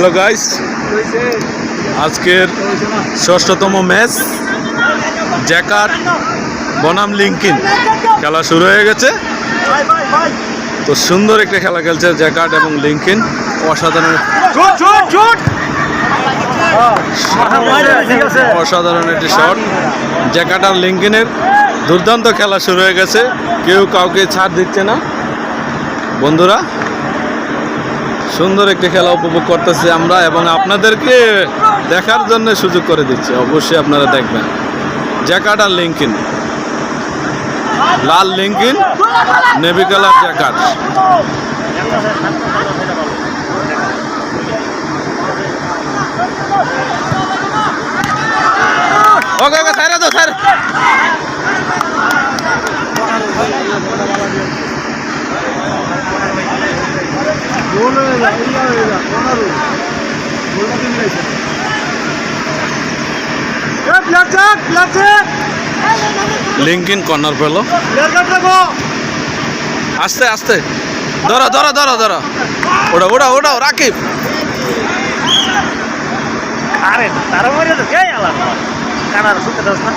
Hello guys আজকের ষষ্ঠতম match, জ্যাকার বনাম Linkin. খেলা শুরু হয়ে গেছে। তো সুন্দর একটা খেলা খেলছে জ্যাকার্ড এবং লিঙ্কিন। অসাধারণ অসাধারণ একটি শট জ্যাকার্ড আর লিঙ্কিনের দুর্দান্ত খেলা শুরু হয়ে গেছে। কেউ কাউকে ছাড় দিচ্ছে না। বন্ধুরা সুন্দর একটি খেলা উপভোগ করতেছি আমরা এবং আপনাদেরকে দেখার জন্য সুযোগ করে দিচ্ছি। অবশ্যই আপনারা দেখবেন। জ্যাকার্ড আর লিঙ্কিন। লাল linen, navy colour jacket okay okay sir তো স্যার লিঙ্কিন কর্নার পেল। আস্তে আস্তে। ধরো ধরো ধরো ধরো। ওটা ওটা ওটাও রাকিব। আরে তারা মরে তো কে আলাম কানার সুতে দাস না?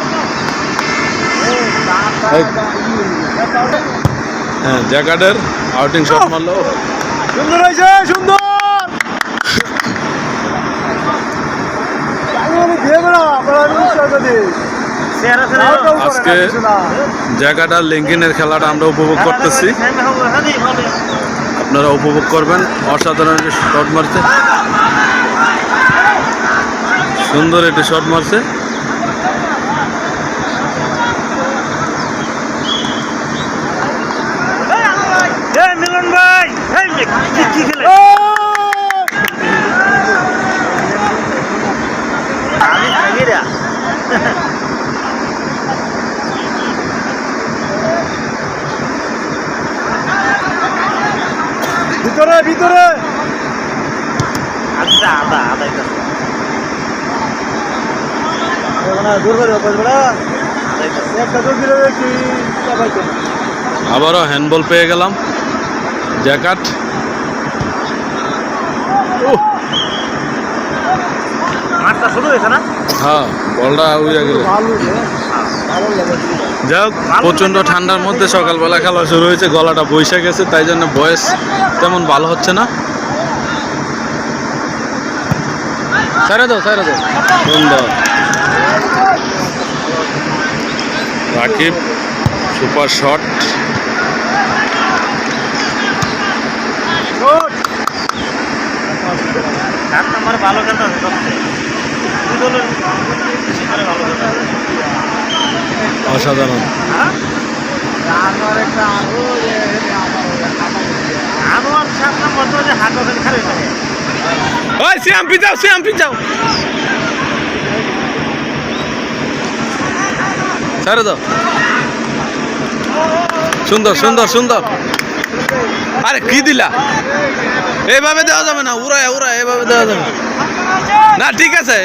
হ্যাঁ জ্যাকার্ডের আউটিং শট মারলো। সুন্দর হয়েছে সুন্দর। আজকে লিঙ্কিনের খেলাটা আমরা উপভোগ করতেছি। আপনারা উপভোগ করবেন অসাধারণ একটি শট মারছে। সুন্দর একটি শট মারছে এই মিলন ভাই এই যে কি কি খেলে আমি খাইয়ে রে ভিতরে ভিতরে। আচ্ছা আদা আদা এটা। পাইছে আবারও হ্যান্ডবল পেয়ে গেলাম। জ্যাকার্ড মাঠটা শুরু হয়েছে না? হ্যাঁ বলটা উড়ে গেল। যাই হোক প্রচণ্ড ঠান্ডার মধ্যে সকালবেলা খেলা শুরু হয়েছে গলাটা বসে গেছে তাই জন্য বয়স তেমন ভালো হচ্ছে না। ছেড়ে দাও ছেড়ে দাও। সুন্দর রাকিব সুপার শট। নম্বরে ভালো খেলতে অসাধারণ। হ্যাঁ? ওই শ্যাম পিজাও শ্যাম পিজাও ছেড়ে দাও সুন্দর সুন্দর সুন্দর। আরে কি দিলা? এইভাবে দেওয়া যাবে না উড়ায় উড়ায় এইভাবে দেওয়া যাবে না। ঠিক আছে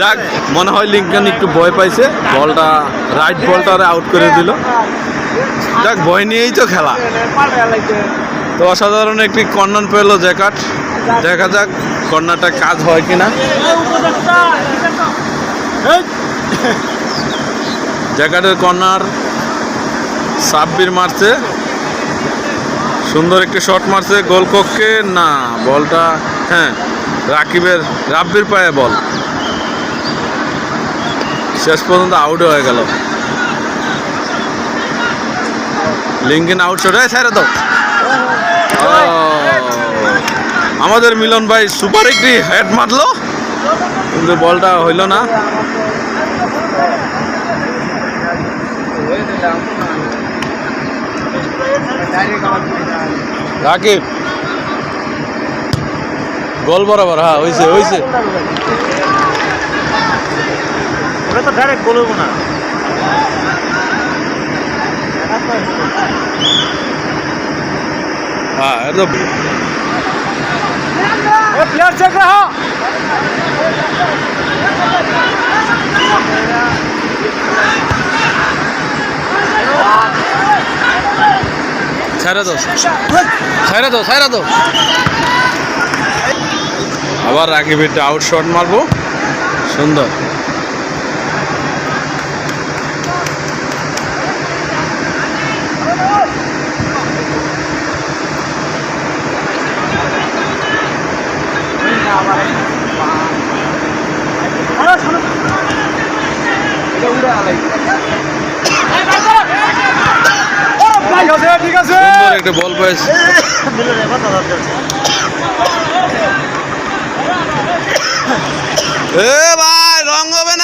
যাক, মনে হয় লিঙ্কন একটু ভয় পাইছে। বলটা রাইট বলটা আউট করে দিল। যাক, ভয় নিয়েই তো খেলা। তো অসাধারণ একটি কর্নার পেল জ্যাকাট। দেখা যাক কর্নারটা কাজ হয় কিনা। জ্যাকাটের কর্নার সাব্বির মারছে। সুন্দর একটি শট মারছে গোল কক্ষে না, বলটা হ্যাঁ রাকিবের, রাব্বির পায়ে বল। শেষ পর্যন্ত আউট হয়ে গেল। লিঙ্কিন আউট শট ছেড়ে দাও। আমাদের মিলন ভাই সুপার একটি হেড মারলো। কিন্তু বলটা হইল না। রাকিব। গোল বরাবর হ্যাঁ হয়েছে হয়েছে ওটা তো ডাইরেক্ট বলব না। হ্যাঁ একদম প্লেয়ার চেক সাইরা দাও সাইরা দাও আবার রাকিব একটা আউট শট মারবো সুন্দর সুন্দর একটা বল পেয়েছে। ভাই রং হবে